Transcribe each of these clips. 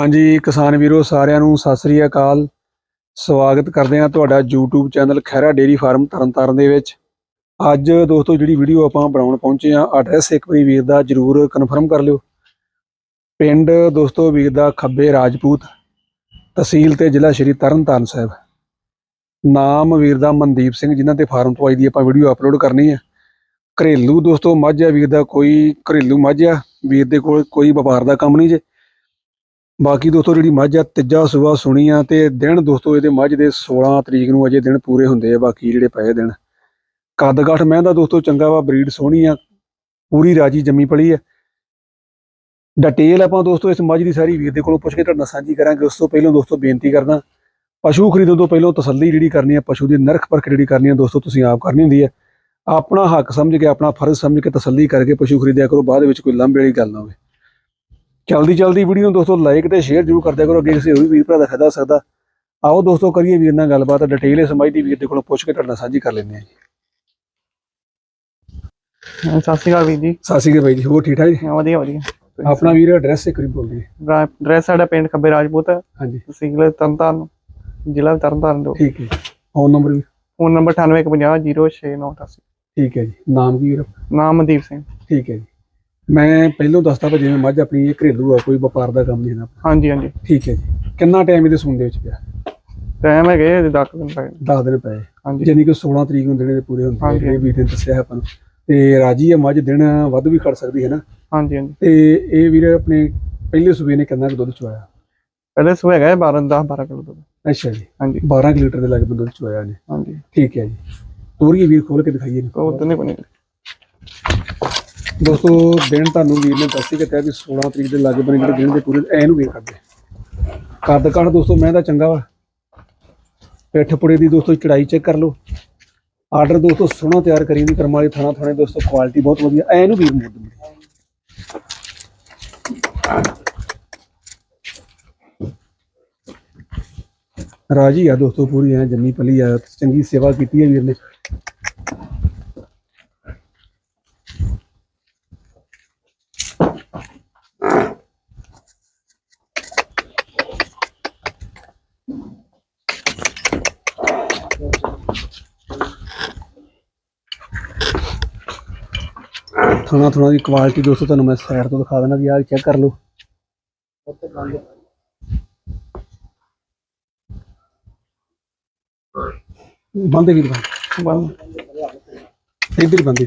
ਹਾਂਜੀ, ਕਿਸਾਨ ਵੀਰੋ, ਸਾਰਿਆਂ ਨੂੰ ਸਤਿ ਸ੍ਰੀ ਅਕਾਲ। ਸਵਾਗਤ ਕਰਦੇ ਹਾਂ ਤੁਹਾਡਾ YouTube channel Khaira dairy farm Tarn Taran ਦੇ ਵਿੱਚ। ਅੱਜ ਦੋਸਤੋ, ਜਿਹੜੀ ਵੀਡੀਓ ਆਪਾਂ ਬਣਾਉਣ ਪਹੁੰਚੇ ਆ ਐਡਰੈਸ ਇੱਕ ਵਾਰੀ ਵੀਰ ਦਾ ਜਰੂਰ ਕਨਫਰਮ ਕਰ ਲਿਓ। ਪਿੰਡ ਦੋਸਤੋ ਵੀਰ ਦਾ ਖੱਬੇ ਰਾਜਪੂਤ, ਤਹਿਸੀਲ ਤੇ ਜ਼ਿਲ੍ਹਾ ਸ਼੍ਰੀ ਤਰਨਤਾਰਨ ਸਾਹਿਬ। ਨਾਮ ਵੀਰ ਦਾ ਮਨਦੀਪ ਸਿੰਘ, ਜਿਨ੍ਹਾਂ ਤੇ ਫਾਰਮ ਤੋਂ ਆਈ ਦੀ ਆਪਾਂ ਵੀਡੀਓ ਅਪਲੋਡ ਕਰਨੀ ਹੈ। ਘਰੇਲੂ ਦੋਸਤੋ, ਮੱਝ ਆ ਵੀਰ ਦਾ ਕੋਈ ਘਰੇਲੂ ਮੱਝ ਆ ਵੀਰ ਦੇ ਕੋਲ ਕੋਈ ਵਪਾਰ ਦਾ ਕੰਮ ਨਹੀਂ ਜੇ। ਬਾਕੀ ਦੋਸਤੋ ਜਿਹੜੀ ਮੱਝ ਆ, ਤੀਜਾ ਸੂਆ ਸੁਣੀ ਆ ਤੇ ਦਿਨ ਦੋਸਤੋ ਇਹਦੇ ਮੱਝ ਦੇ 16 ਤਰੀਕ ਨੂੰ ਅਜੇ ਦਿਨ ਪੂਰੇ ਹੁੰਦੇ ਆ, ਬਾਕੀ ਜਿਹੜੇ ਪਏ ਦਿਨ। ਕੱਦ ਕਾਠ ਮੈਂ ਦੋਸਤੋ ਚੰਗਾ ਵਾ, ਬਰੀਡ ਸੋਹਣੀ ਆ, ਪੂਰੀ ਰਾਜੀ ਜੰਮੀ ਪਲੀ ਆ। ਡਿਟੇਲ ਆਪਾਂ ਦੋਸਤੋ ਇਸ ਮੱਝ ਦੀ ਸਾਰੀ ਵੀਰ ਦੇ ਕੋਲੋਂ ਪੁੱਛ ਕੇ ਤੁਹਾਡੇ ਨਾਲ ਸਾਂਝੀ ਕਰਾਂਗੇ, ਉਸ ਤੋਂ ਪਹਿਲਾਂ ਦੋਸਤੋ ਬੇਨਤੀ ਕਰਦਾ, ਪਸ਼ੂ ਖਰੀਦਣ ਤੋਂ ਪਹਿਲਾਂ ਤਸੱਲੀ ਜਿਹੜੀ ਕਰਨੀ ਆ, ਪਸ਼ੂ ਦੀ ਨਰਖ ਪਰਖ ਜਿਹੜੀ ਕਰਨੀ ਆ ਦੋਸਤੋ ਤੁਸੀਂ ਆਪ ਕਰਨੀ ਹੁੰਦੀ ਹੈ ਆਪਣਾ ਹੱਕ ਸਮਝ ਕੇ, ਆਪਣਾ ਫਰਜ਼ ਸਮਝ ਕੇ ਤਸੱਲੀ ਕਰਕੇ ਪਸ਼ੂ ਖਰੀਦਿਆ ਕਰੋ, ਬਾਅਦ ਵਿੱਚ ਕੋਈ ਲੰਬੇ ਵਾਲੀ ਗੱਲ ਨਾ ਹੋਵੇ। ਜਲਦੀ ਜਲਦੀ ਵੀਡੀਓ ਨੂੰ ਦੋਸਤੋ ਲਾਈਕ ਤੇ ਸ਼ੇਅਰ ਜ਼ਰੂਰ ਕਰ ਦਿਆ ਕਰੋ ਅੱਗੇ ਕਿਸੇ ਹੋਰ ਵੀਰ ਭਰਾ ਦਾ ਫਾਇਦਾ ਹੋ ਸਕਦਾ। ਆਓ ਦੋਸਤੋ ਕਰੀਏ ਵੀਰ ਨਾਲ ਗੱਲਬਾਤ ਡਿਟੇਲ ਇਸ ਦੀ ਵੀਰ ਦੇ ਕੋਲੋਂ ਪੁੱਛ ਕੇ ਤੁਹਾਡੇ ਸਾਂਝੀ ਕਰ ਲੈਂਦੇ ਹਾਂ ਜੀ। ਸਤਿ ਸ਼੍ਰੀ ਅਕਾਲ ਵੀਰ ਜੀ। ਸਤਿ ਸ਼੍ਰੀ ਅਕਾਲ ਬਾਈ ਜੀ ਹੋਰ ਠੀਕ ਠਾਕ ਜੀ? ਹਾਂ, ਵਧੀਆ ਵਧੀਆ। ਆਪਣਾ ਵੀਰ ਐਡਰੈਸ ਇੱਕ ਵਾਰੀ ਬੋਲ ਦਿਓ ਐਡਰੈਸ ਸਾਡਾ ਪਿੰਡ ਖੱਬੇ ਰਾਜਪੂਤ ਹੈ। ਹਾਂਜੀ। ਤਹਿਸੀਲ ਤਰਨਤਾਰਨ ਜ਼ਿਲ੍ਹਾ ਤਰਨਤਾਰਨ ਤੋਂ। ਠੀਕ ਹੈ ਫੋਨ ਨੰਬਰ ਵੀ? ਫੋਨ ਨੰਬਰ 9850069988 ਠੀਕ ਹੈ ਜੀ। ਨਾਮ ਕੀ ਵੀਰ ਨਾਮ ਮਨਦੀਪ ਸਿੰਘ। ਠੀਕ ਹੈ ਜੀ। ਮੈਂ ਪਹਿਲਾਂ ਦੱਸਦਾ ਵਾ ਜਿਵੇਂ ਮੱਝ ਆਪਣੀ ਇਹ ਘਰੇਲੂ ਆ ਕੋਈ ਵਪਾਰ ਦਾ ਕੰਮ ਨਹੀਂ ਹੈ ਹਾਂਜੀ ਹਾਂਜੀ। ਠੀਕ ਹੈ ਜੀ। ਕਿੰਨਾ ਟਾਈਮ ਇਹਦੇ ਸੂਣ ਦੇ ਵਿੱਚ ਪਿਆ? ਟਾਈਮ ਹੈਗੇ 10 ਦਿਨ ਪਏ 10 ਦਿਨ ਪਏ। ਹਾਂਜੀ। ਜਾਨੀ ਕਿ 16 ਤਰੀਕ ਨੂੰ ਦਿਨ ਦੇ ਪੂਰੇ ਹੁੰਦੇ। ਇਹ ਵੀ ਦਿਨ ਦੱਸਿਆ ਆਪਾਂ ਨੂੰ। ਤੇ ਰਾਜੀ ਆ ਮੱਝ ਦਿਨ ਵੱਧ ਵੀ ਖੜ ਸਕਦੀ ਹੈ ਨਾ। ਹਾਂਜੀ ਹਾਂਜੀ। ਤੇ ਇਹ ਵੀਰ ਆਪਣੇ ਪਹਿਲੇ ਸੂਬੇ ਨੇ ਕਿੰਨਾ ਕੁ ਦੁੱਧ ਚਵਾਇਆ ਪਹਿਲੇ ਸੂ ਹੈਗਾ 12 10 12 ਕਿਲੋ ਦੁੱਧ। ਅੱਛਾ ਜੀ। ਹਾਂਜੀ। 12 ਕੁ ਲੀਟਰ ਦੇ ਲਗਭਗ ਦੁੱਧ ਚਵਾਇਆ ਨੇ ਹਾਂਜੀ। ਠੀਕ ਹੈ ਜੀ। ਤੋਰੀਏ ਵੀਰ ਖੋਲ ਕੇ ਦਿਖਾਈਏ। ਉਹ ਤਾਂ ਨਹੀਂ ਬਣੀ ਦੋਸਤੋ, ਦਿਨ ਤੁਹਾਨੂੰ ਵੀਰ ਨੇ ਦੱਸੀ ਕਿ ਕਿਹਾ ਵੀ 16 ਤਰੀਕ ਦੇ ਲਾਗੇ ਬਣੇ ਜਿਹੜੇ ਦਿਨ ਦੇ ਪੂਰੇ, ਐ ਨੂੰ ਵੇਖ ਕਰਦੇ ਕੱਦ ਕਾਠ ਦੋਸਤੋ, ਮੈਂ ਤਾਂ ਚੰਗਾ ਵਾ। ਪਿੱਠ ਪੁੜੇ ਦੀ ਦੋਸਤੋ, ਚੜਾਈ ਚੈੱਕ ਕਰ ਲਓ। ਆਰਡਰ ਦੋਸਤੋ, ਸੋਹਣਾ ਤਿਆਰ ਕਰੀ ਦੀ ਕਰਮ ਵਾਲੀ ਥਾਣਾ ਥਾਣੇ ਦੋਸਤੋ ਕੁਆਲਿਟੀ ਬਹੁਤ ਵਧੀਆ, ਐ ਨੂੰ ਵੀਰ ਮੋੜ ਰਾਜੀ ਆ ਦੋਸਤੋ, ਪੂਰੀ ਐ ਜੰਮੀ ਪਲੀ ਆ, ਚੰਗੀ ਸੇਵਾ ਕੀਤੀ ਹੈ ਵੀਰ ਨੇ। ਥੋੜਾ ਥੋੜਾ ਦੀ ਕੁਆਲਿਟੀ ਦੋਸਤੋ ਤੁਹਾਨੂੰ ਮੈਂ ਸਾਈਡ ਤੋਂ ਦਿਖਾ ਦਿੰਦਾ ਵੀ ਆਹ ਚੈੱਕ ਕਰ ਲਓ। ਬੰਦੇ ਕੀ ਬੰਦ। ਇੱਧਰ ਬੰਦੇ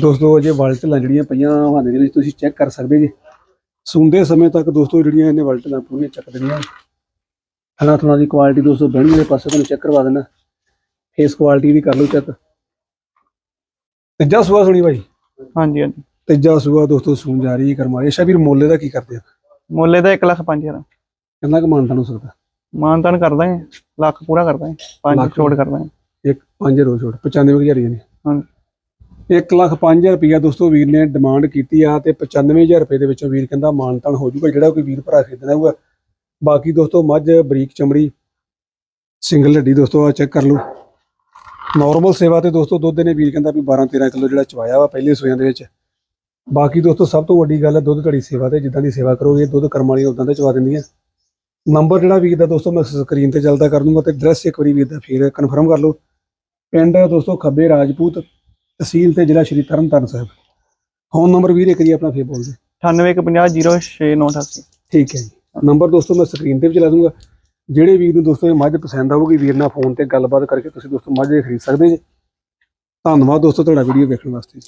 ਦੋਸਤੋ, ਅਜੇ ਵਲਟਲਾਂ ਜਿਹੜੀਆਂ ਪਈਆਂ ਹਵਾਨੇ ਦੇ ਵਿੱਚ ਤੁਸੀਂ ਚੈੱਕ ਕਰ ਸਕਦੇ ਜੀ। ਸੁੰਦੇ ਸਮੇਂ ਤੱਕ ਦੋਸਤੋ ਜਿਹੜੀਆਂ ਇਹਨੇ ਵਲਟਲਾਂ ਪੂਰੀਆਂ ਚੱਕ ਦੇਣੀਆਂ। ਹਨਾ ਥੋੜਾ ਦੀ ਕੁਆਲਿਟੀ ਦੋਸਤੋ ਬਹਿਣ ਵਾਲੇ ਪਾਸੇ ਤੁਹਾਨੂੰ ਚੈੱਕ ਕਰਵਾ ਦੇਣਾ। ਫੇਸ ਕੁਆਲਿਟੀ ਦੀ ਕਰ ਲਓ ਚੈੱਕ ਤੀਜਾ ਸੂਆ ਸੁਣੀ ਭਾਈ ਹਾਂਜੀ ਹਾਂਜੀ। ਤੀਜਾ ਸੂਆ ਦੋਸਤੋ ਸੂਣ ਜਾ ਰਹੀ ਹੈ ਕਰਮਾਲੀ ਅੱਛਾ ਵੀਰ ਮੋਲੇ ਦਾ ਕੀ ਕਰਦੇ ਆ? ਮੁੱਲੇ ਦਾ 1 ਲੱਖ 5000 ਕਿੰਨਾ ਕੁ ਮਾਨਤਾ ਹੋ ਸਕਦਾ? ਮਾਨਤਾਨ ਕਰਦਾ ਹੈ ਲੱਖ ਪੂਰਾ ਕਰਦਾ ਹੈ ਪੰਜ? ਛੋੜ ਕਰਦਾ ਹੈ। ਇੱਕ 5 ਰੋ ਛੋੜ 95000 ਹੀ ਨੇ ਹਾਂਜੀ। 1 ਲੱਖ 5000 ਰੁਪਇਆ ਦੋਸਤੋ ਵੀਰ ਨੇ ਡਿਮਾਂਡ ਕੀਤੀ ਆ ਤੇ 95000 ਰੁਪਏ ਦੇ ਵਿੱਚੋਂ ਵੀਰ ਕਹਿੰਦਾ ਮਾਨਤਾਨ ਹੋ ਜਾਊਗਾ, ਜਿਹੜਾ ਕੋਈ ਵੀਰ ਭਰਾ ਖਰੀਦਣਾ ਹੋਊਗਾ। ਬਾਕੀ ਦੋਸਤੋ ਮੱਝ, ਬਰੀਕ ਚਮੜੀ ਸਿੰਗਲ ਹੱਡੀ ਦੋਸਤੋ ਆ ਚੈੱਕ ਕਰ ਲਓ। ਨਾਰਮਲ ਸੇਵਾ ਤੇ ਦੋਸਤੋ ਦੁੱਧ ਨੇ ਵੀਰ ਕਹਿੰਦਾ ਵੀ 12 13 ਕਿਲੋ ਜਿਹੜਾ ਚਵਾਇਆ ਵਾ ਪਹਿਲੇ ਸੂਆਂ ਦੇ ਵਿੱਚ। ਬਾਕੀ ਦੋਸਤੋ ਸਭ ਤੋਂ ਵੱਡੀ ਗੱਲ ਹੈ ਦੁੱਧ ਘੜੀ ਸੇਵਾ ਤੇ ਜਿੱਦਾਂ ਦੀ ਸੇਵਾ ਕਰੋਗੇ, ਦੁੱਧ ਕਰਮ ਵਾਲੀਆਂ ਉਦਾਂ ਦੇ ਚਵਾ ਦਿੰਦੀਆਂ। ਨੰਬਰ ਜਿਹੜਾ ਵੀਰ ਦਾ ਦੋਸਤੋ ਮੈਂ ਸਕਰੀਨ ਤੇ ਚੱਲਦਾ ਕਰ ਦੂੰਗਾ ਤੇ ਐਡਰੈਸ ਇੱਕ ਵਾਰੀ ਵੀਰ ਦਾ ਫਿਰ ਕਨਫਰਮ ਕਰ ਲਓ। ਪਿੰਡ ਦੋਸਤੋ ਖੱਬੇ ਰਾਜਪੂਤ। ਤਹਿਸੀਲ ਤੇ ਜ਼ਿਲ੍ਹਾ ਸ਼੍ਰੀ ਤਰਨਤਾਰਨ ਸਾਹਿਬ। ਫੋਨ ਨੰਬਰ ਵੀਰ ਇੱਕ ਜੀ ਆਪਣਾ ਫੇਰ ਬੋਲ ਦਿਓ 9850069988 ਠੀਕ ਹੈ ਜੀ। ਨੰਬਰ ਦੋਸਤੋ ਮੈਂ ਸਕਰੀਨ ਤੇ ਵੀ ਚਲਾ ਦੂੰਗਾ। ਜਿਹੜੇ ਵੀਰ ਨੂੰ ਦੋਸਤੋ ਇਹ ਮੱਝ ਪਸੰਦ ਆਊਗੀ ਵੀਰ ਨਾਲ ਫੋਨ ਤੇ ਗੱਲਬਾਤ ਕਰਕੇ ਤੁਸੀਂ ਦੋਸਤੋ ਮੱਝ ਖਰੀਦ ਸਕਦੇ ਜੀ। ਧੰਨਵਾਦ ਦੋਸਤੋ ਤੁਹਾਡਾ ਵੀਡੀਓ ਵੇਖਣ ਵਾਸਤੇ